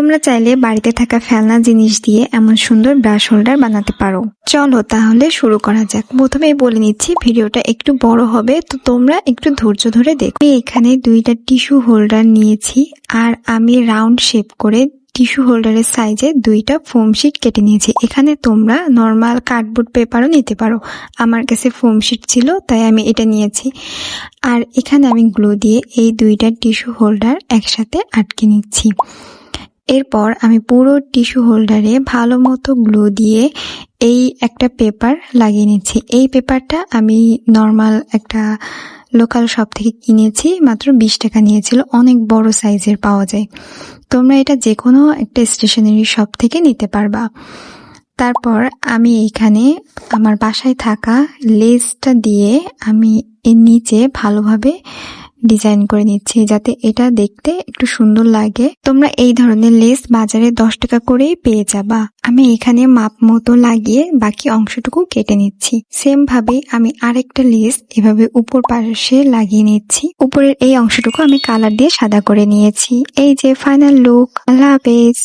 তোমরা চাইলে বাড়িতে থাকা ফেলনা জিনিস দিয়ে এমন সুন্দর ব্রাশ হোল্ডার বানাতে পারো। চলো তাহলে শুরু করা যাক। প্রথমেই বলে নিচ্ছি, ভিডিওটা একটু বড় হবে, তো তোমরা একটু ধৈর্য ধরে দেখো। এখানে দুইটা টিস্যু হোল্ডার নিয়েছি, আর আমি রাউন্ড শেপ করে টিস্যু হোল্ডারের সাইজে দুইটা ফোম শিট কেটে নিয়েছি। এখানে তোমরা নর্মাল কার্ডবোর্ড পেপারও নিতে পারো। আমার কাছে ফোম শিট ছিল, তাই আমি এটা নিয়েছি। আর এখানে আমি গ্লু দিয়ে এই দুইটা টিস্যু হোল্ডার একসাথে আটকে নিচ্ছি। এরপর আমি পুরো টিস্যু হোল্ডারে ভালো মতো গ্লু দিয়ে এই একটা পেপার লাগিয়ে নিচ্ছি। এই পেপারটা আমি নর্মাল একটা লোকাল শপ থেকে কিনেছি, মাত্র বিশ টাকা নিয়েছিল। অনেক বড় সাইজের পাওয়া যায়। তোমরা এটা যে কোনো একটা স্টেশনারি শপ থেকে নিতে পারবা। তারপর আমি এইখানে আমার বাসায় থাকা লেসটা দিয়ে আমি এর নিচে ভালোভাবে ডিজাইন করে নিচ্ছি যাতে এটা দেখতে একটু সুন্দর লাগে। তোমরা এই ধরনের লেস বাজারে দশ টাকা করেই পেয়ে যাবা। আমি এখানে মাপ মতো লাগিয়ে বাকি অংশটুকু কেটে নিচ্ছি। সেম ভাবে আমি আরেকটা লেস এভাবে উপর পাশে লাগিয়ে নিচ্ছি। উপরের এই অংশটুকু আমি কালার দিয়ে সাদা করে নিয়েছি। এই যে ফাইনাল লুক আল্লাহ হাফেজ।